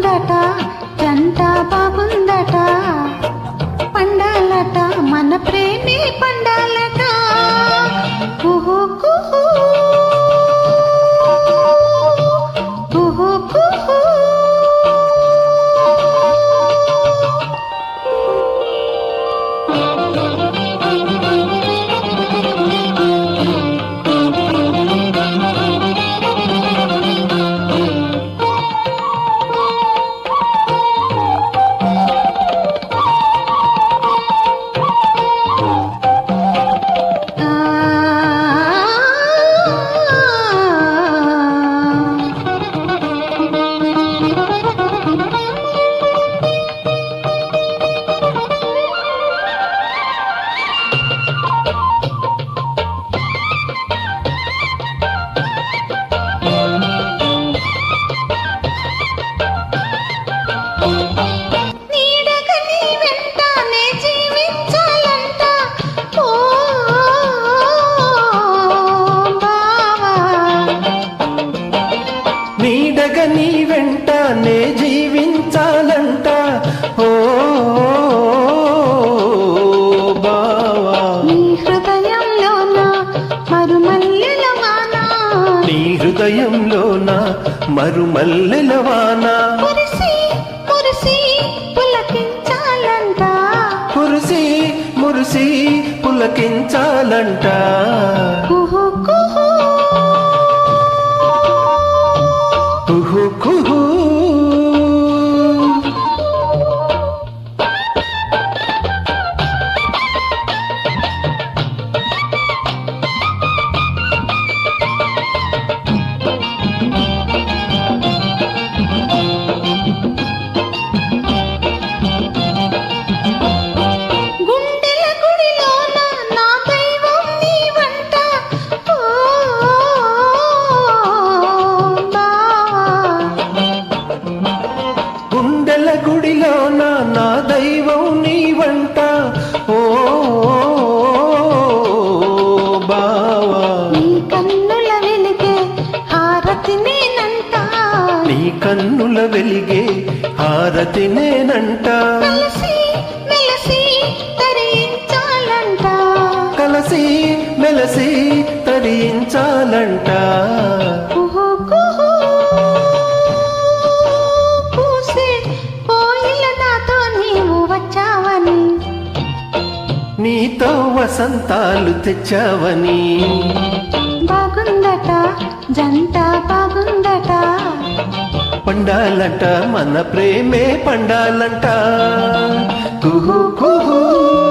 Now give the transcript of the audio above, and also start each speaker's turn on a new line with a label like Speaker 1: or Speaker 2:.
Speaker 1: బాగుందట జంట బాగుందట. పండాలట మన ప్రేమే పండాలట. హృదయంలోన మరుమల్లెల వాన. మురిసి మురిసి పులకించాలంట.
Speaker 2: కురిసి మురిసి పులకించాలంట.
Speaker 1: గుండెల గుడిలోన నా దైవం నీ వంట. ఓ బావా.
Speaker 2: నీ
Speaker 1: కన్నుల వెలిగే హారతి నేనంట
Speaker 2: నీ కన్నుల వెలిగే హారతి నేనంట. కలసి మెలసి తరించాలంట. నీతో వసంతాలు తెచ్చావని.
Speaker 1: బాగుందట జంట బాగుందట.
Speaker 2: పండాలంట మన ప్రేమే పండాలంట. కుహు కుహు.